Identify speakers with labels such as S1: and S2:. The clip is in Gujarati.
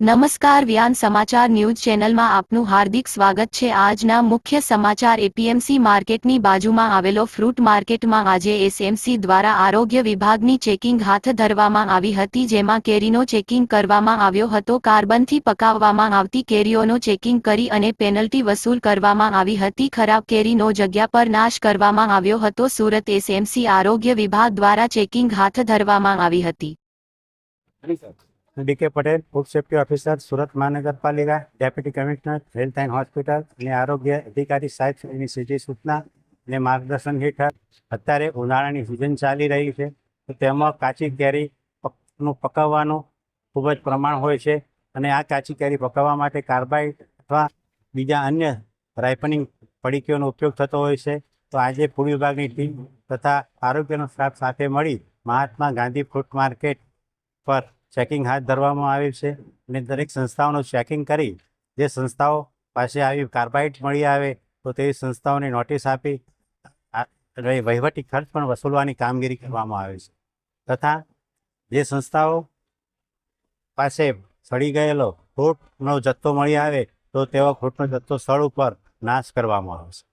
S1: નમસ્કાર વ્યાન સમાચાર ન્યૂઝ ચેનલમાં આપનું હાર્દિક સ્વાગત છે. આજના મુખ્ય સમાચાર એપીએમસી માર્કેટની બાજુમાં આવેલો ફ્રૂટ માર્કેટમાં આજે એસએમસી દ્વારા આરોગ્ય વિભાગની ચેકિંગ હાથ ધરવામાં આવી હતી, જેમાં કેરીનો ચેકિંગ કરવામાં આવ્યો હતો. કાર્બનથી પકાવવામાં આવતી કેરીઓનો ચેકિંગ કરી અને પેનલ્ટી વસૂલ કરવામાં આવી હતી. ખરાબ કેરીનો જગ્યા પર નાશ કરવામાં આવ્યો હતો. સુરત એસએમસી આરોગ્ય વિભાગ દ્વારા ચેકિંગ હાથ ધરવામાં આવી હતી.
S2: D K Patel, food safety officer, Surat મહાનગરપાલિકા, deputy commissioner health and hospital અને આરોગ્ય અધિકારી સાહેબ એની સીધી સૂચના અને માર્ગદર્શન હેઠળ અત્યારે ઉનાળાની સિઝન ચાલી રહી છે. તો તેમાં કાચી કેરીનું પકવવાનું ખૂબ જ પ્રમાણ હોય છે અને આ કાચી કેરી પકવવા માટે કાર્બાઇડ અથવા બીજા અન્ય રાઇપનિંગ પડીકીઓનો ઉપયોગ થતો હોય છે. તો આજે ફૂડ વિભાગની ટીમ તથા આરોગ્યનો સ્ટાફ સાથે મળી મહાત્મા ગાંધી ફ્રૂટ માર્કેટ પર ચેકિંગ હાથ ધરવામાં આવ્યું છે અને દરેક સંસ્થાઓનું ચેકિંગ કરી જે સંસ્થાઓ પાસે આવી કાર્બાઇડ મળી આવે તો તે સંસ્થાઓને નોટિસ આપી વહીવટી ખર્ચ પણ વસૂલવાની કામગીરી કરવામાં આવે છે. તથા જે સંસ્થાઓ પાસે સડી ગયેલો ખોટનો જથ્થો મળી આવે તો તેઓ ખોટનો જથ્થો સ્થળ ઉપર નાશ કરવામાં આવે છે.